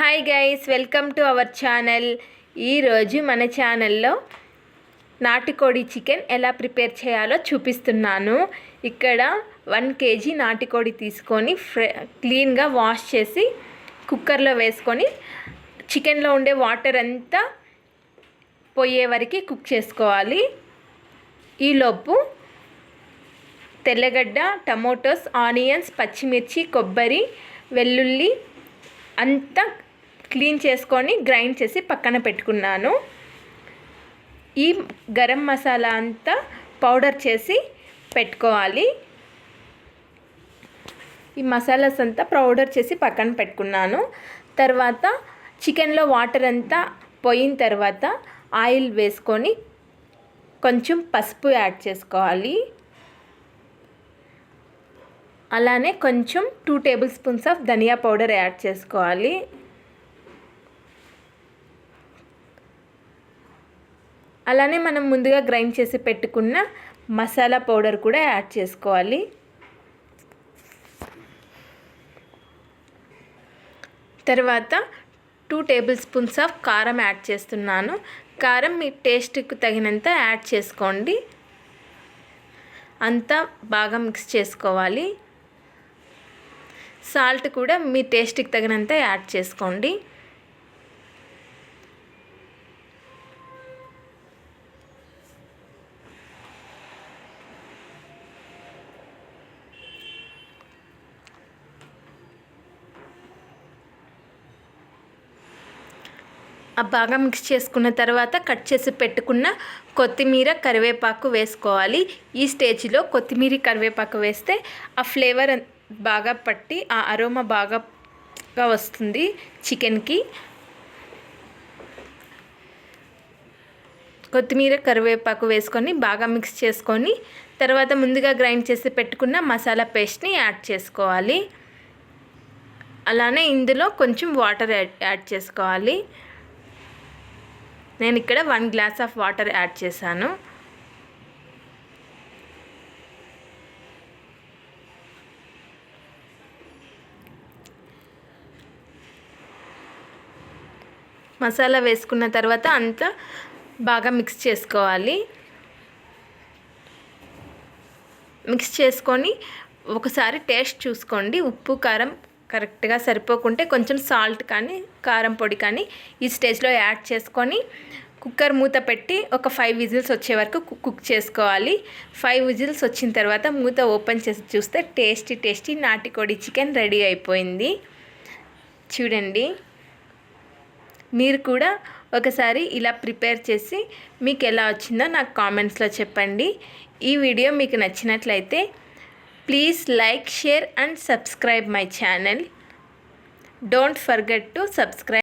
Hi guys welcome to our channel. ఈరోజు మన ఛానల్లో నాటుకోడి చికెన్ ఎలా ప్రిపేర్ చేయాలో చూపిస్తున్నాను. ఇక్కడ వన్ కేజీ నాటుకోడి తీసుకొని ఫ్రె క్లీన్గా వాష్ చేసి కుక్కర్లో వేసుకొని చికెన్లో ఉండే వాటర్ అంతా పోయే వరకు కుక్ చేసుకోవాలి. ఈలోపు తెల్లగడ్డ టమోటోస్ ఆనియన్స్ పచ్చిమిర్చి కొబ్బరి వెల్లుల్లి అంతా క్లీన్ చేసుకొని గ్రైండ్ చేసి పక్కన పెట్టుకున్నాను. ఈ గరం మసాలా అంతా పౌడర్ చేసి పెట్టుకోవాలి. ఈ మసాలాస్ అంతా పౌడర్ చేసి పక్కన పెట్టుకున్నాను. తర్వాత చికెన్లో వాటర్ అంతా పోయిన తర్వాత ఆయిల్ వేసుకొని కొంచెం పసుపు యాడ్ చేసుకోవాలి. అలానే కొంచెం two table spoons of dhaniya powder add చేసుకోవాలి. అలానే మనం ముందుగా గ్రైండ్ చేసి పెట్టుకున్న మసాలా పౌడర్ కూడా యాడ్ చేసుకోవాలి. తర్వాత two table spoons of karam add చేస్తున్నాను. కారం మీ టేస్ట్కి తగినంత యాడ్ చేసుకోండి. అంతా బాగా మిక్స్ చేసుకోవాలి. సాల్ట్ కూడా మీ టేస్ట్కి తగినంత యాడ్ చేసుకోండి. బాగా మిక్స్ చేసుకున్న తర్వాత కట్ చేసి పెట్టుకున్న కొత్తిమీర కరివేపాకు వేసుకోవాలి. ఈ స్టేజ్లో కొత్తిమీర కరివేపాకు వేస్తే ఆ ఫ్లేవర్ బాగా పట్టి ఆ అరోమా బాగా వస్తుంది చికెన్కి. కొత్తిమీర కరివేపాకు వేసుకొని బాగా మిక్స్ చేసుకొని తర్వాత ముందుగా గ్రైండ్ చేసి పెట్టుకున్న మసాలా పేస్ట్ని యాడ్ చేసుకోవాలి. అలానే ఇందులో కొంచెం వాటర్ యాడ్ యాడ్ చేసుకోవాలి. నేను ఇక్కడ one glass of water add చేశాను. మసాలా వేసుకున్న తర్వాత అంతా బాగా మిక్స్ చేసుకోవాలి. మిక్స్ చేసుకొని ఒకసారి టేస్ట్ చూసుకోండి. ఉప్పు కారం కరెక్ట్గా సరిపోకుంటే కొంచెం సాల్ట్ కానీ కారం పొడి కానీ ఈ స్టేజ్లో యాడ్ చేసుకొని కుక్కర్ మూత పెట్టి ఒక ఫైవ్ విజిల్స్ వచ్చే వరకు కుక్ చేసుకోవాలి. ఫైవ్ విజిల్స్ వచ్చిన తర్వాత మూత ఓపెన్ చేసి చూస్తే టేస్టీ టేస్టీ నాటికోడి చికెన్ రెడీ అయిపోయింది. చూడండి. మీరు కూడా ఒకసారి ఇలా ప్రిపేర్ చేసి మీకు ఎలా వచ్చిందో నాకు కామెంట్స్లో చెప్పండి. ఈ వీడియో మీకు నచ్చినట్లయితే Please like, share and subscribe my channel. Don't forget to subscribe.